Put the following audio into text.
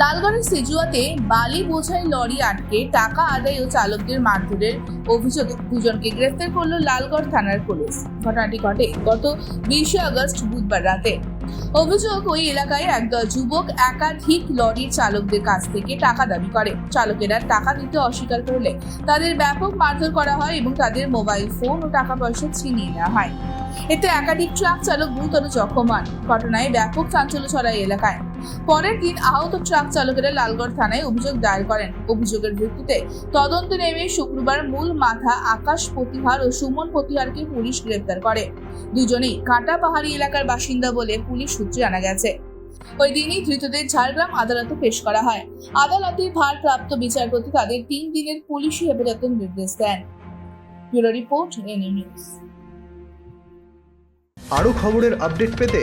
লালগড়ের সেজুয়াতে বালি বোঝাই লরি আটকে টাকা আদায় ও চালকদের মারধরের অভিযোগে দুজনকে গ্রেফতার করল লালগড় থানার পুলিশ। ঘটনাটি ঘটে গত বিশে আগস্ট বুধবার রাতে। অভিযোগ, ওই এলাকায় একদল যুবক একাধিক লরির চালকদের কাছ থেকে টাকা দাবি করে। চালকেরা টাকা দিতে অস্বীকার করলে তাদের ব্যাপক মারধর করা হয় এবং তাদের মোবাইল ফোন ও টাকা পয়সা ছিনিয়ে নেওয়া হয়। এতে একাধিক ট্রাক চালক গুরুতর জখম হন ঘটনায় ব্যাপক চাঞ্চল্য ছড়ায় এলাকায়। পরের দিন আহত ট্রাক চালকেরা লালগড় থানায় অভিযোগ দায়ের করেন। অভিযোগের ভিত্তিতে তদন্ত নেমে শুক্রবার মূল মাথা আকাশ প্রতিহার ও সুমন প্রতিহারকে পুলিশ গ্রেপ্তার করে। দুজনেই কাটা পাহাড়ি এলাকার বাসিন্দা বলে পুলিশ সূত্রে জানা গেছে। ওই দিনই ধৃতদের ঝাড়গ্রাম আদালতে পেশ করা হয়। আদালতে ভারপ্রাপ্ত বিচারপতি তাদের তিন দিনের পুলিশি হেফাজতের নির্দেশ দেন। Bureau report N A news আরও খবরের আপডেট পেতে